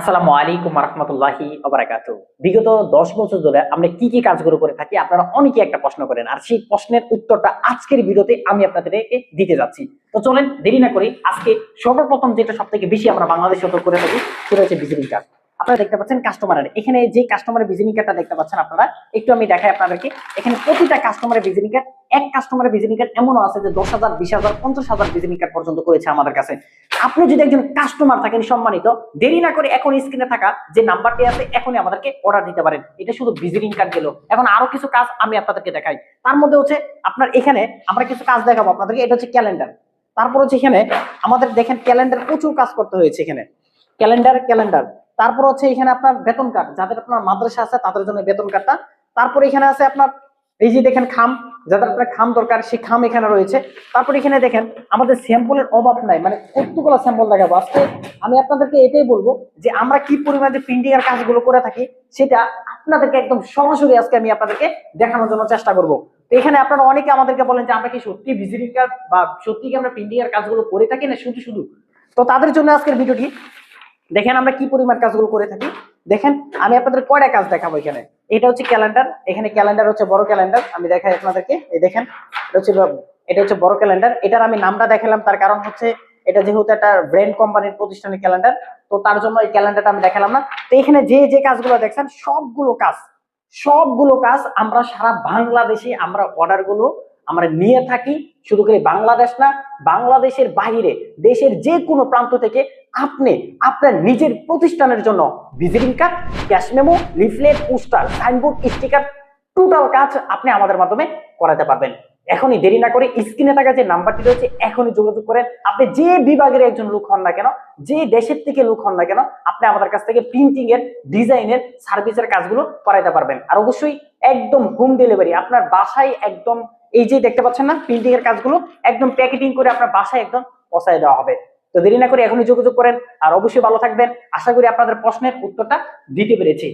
আসসালামু আলাইকুম রহমতুল্লাহি অবরাকাত বিগত দশ বছর ধরে আমরা কি কি কাজগুলো করে থাকি, আপনারা অনেকে একটা প্রশ্ন করেন। আর সেই প্রশ্নের উত্তরটা আজকের ভিডিওতে আমি আপনাদেরকে দিতে যাচ্ছি। তো চলেন দেরি না করি আজকে সর্বপ্রথম যেটা সব থেকে বেশি আমরা বাংলাদেশে করে থাকি, সেটা হচ্ছে ভিজিটিং কার্ড আপনারা দেখতে পাচ্ছেন কাস্টমারের এখানে যে কাস্টমারের ভিজিটিং কার্ডটা দেখতে পাচ্ছেন আপনারা, একটু আমি দেখাই আপনাদেরকে। এখানে প্রতিটা কাস্টমারের ভিজিটিং কার্ড এক কাস্টমারের ভিজিটিং কার্ড এমনও আছে যে দশ হাজার, বিশ হাজার, পঞ্চাশ হাজার ভিজিটিং কার্ড পর্যন্ত করেছে আমাদের কাছে। আপনি যদি একজন কাস্টমার থাকেন সম্মানিত, দেরি না করে এখন স্ক্রিনে থাকা যে নাম্বারটি আছে, এখনই আমাদেরকে অর্ডার দিতে পারেন। এটা শুধু ভিজিটিং কার্ড গেল। এখন আরও কিছু কাজ আমি আপনাদেরকে দেখাই। তার মধ্যে হচ্ছে আপনার এখানে আমরা কিছু কাজ দেখাবো আপনাদেরকে। এটা হচ্ছে ক্যালেন্ডার তারপর হচ্ছে এখানে আমাদের দেখেন ক্যালেন্ডার প্রচুর কাজ করতে হয়েছে এখানে। ক্যালেন্ডার ক্যালেন্ডার তারপর হচ্ছে এখানে আপনার বেতন কার্ড যাদের আপনার মাদ্রাসা আছে তাদের জন্য বেতন কার্ডটা তারপর এখানে আছে আপনার, এই যে দেখেন খাম, যাদের আপনার খাম দরকার, সেই খাম এখানে রয়েছে। তারপর এখানে দেখেন, আমাদের স্যাম্পলের অভাব নাই। মানে কতগুলো স্যাম্পল দেখাবো? আজকে আমি আপনাদেরকে এটাই বলব যে আমরা কি পরিমাণে প্রিন্টিং এর কাজগুলো করে থাকি, সেটা আপনাদেরকে একদম সরাসরি আজকে আমি আপনাদেরকে দেখানোর জন্য চেষ্টা করব। তো এখানে আপনারা অনেকে আমাদেরকে বলেন যে, আমরা কি সত্যি ভিজিটিং কার্ড বা সত্যি কি আমরা প্রিন্টিং এর কাজগুলো করে থাকি না শুধু শুধু? তো তাদের জন্য আজকের ভিডিওটি দেখেন আমরা কি পরিমাণ কাজগুলো করে থাকি। দেখেন, আমি আপনাদের কয়টা কাজ দেখাবো এখানে। এটা হচ্ছে ক্যালেন্ডার। এখানে ক্যালেন্ডার হচ্ছে বড় ক্যালেন্ডার। আমি দেখাই আপনাদেরকে। এই দেখেন, এটা হচ্ছে এটা হচ্ছে বড় ক্যালেন্ডার। এটার আমি নামটা দেখালাম, তার কারণ হচ্ছে এটা যেহেতু একটা ব্র্যান্ড কোম্পানির প্রতিষ্ঠানের ক্যালেন্ডার, তো তার জন্য এই ক্যালেন্ডারটা আমি দেখালাম না। তো এখানে যে যে কাজগুলো দেখছেন, সবগুলো কাজ সবগুলো কাজ আমরা সারা বাংলাদেশে আমরা অর্ডারগুলো আমরা নিয়ে থাকি। শুধু করে বাংলাদেশ না, বাংলাদেশের বাইরে, দেশের যে কোনো প্রান্ত থেকে আপনি আপনার নিজের প্রতিষ্ঠানের জন্য visiting card cash memo leaflet poster signboard sticker total কাজ আপনি আমাদের মাধ্যমে করাতে পারবেন। এখনই দেরি না করে স্ক্রিনে থাকা যে নাম্বারটি রয়েছে, এখনই যোগাযোগ করেন। আপনি যে বিভাগের একজন লোক হন না কেন, যে দেশের থেকে লোক হন না কেন, আপনি আমাদের কাছ থেকে প্রিন্টিং এর ডিজাইনের সার্ভিসের কাজগুলো করাইতে পারবেন। আর অবশ্যই একদম হোম ডেলিভারি আপনার বাসায় একদম, এই যে দেখতে পাচ্ছেন না প্রিন্টিং এর কাজগুলো, একদম প্যাকেটিং করে আপনার বাসায় একদম পৌঁছায় দেওয়া হবে। তো দেরি না করে এখনই যোগাযোগ করেন আর অবশ্যই ভালো থাকবেন। আশা করি আপনাদের প্রশ্নের উত্তরটা দিতে পেরেছি।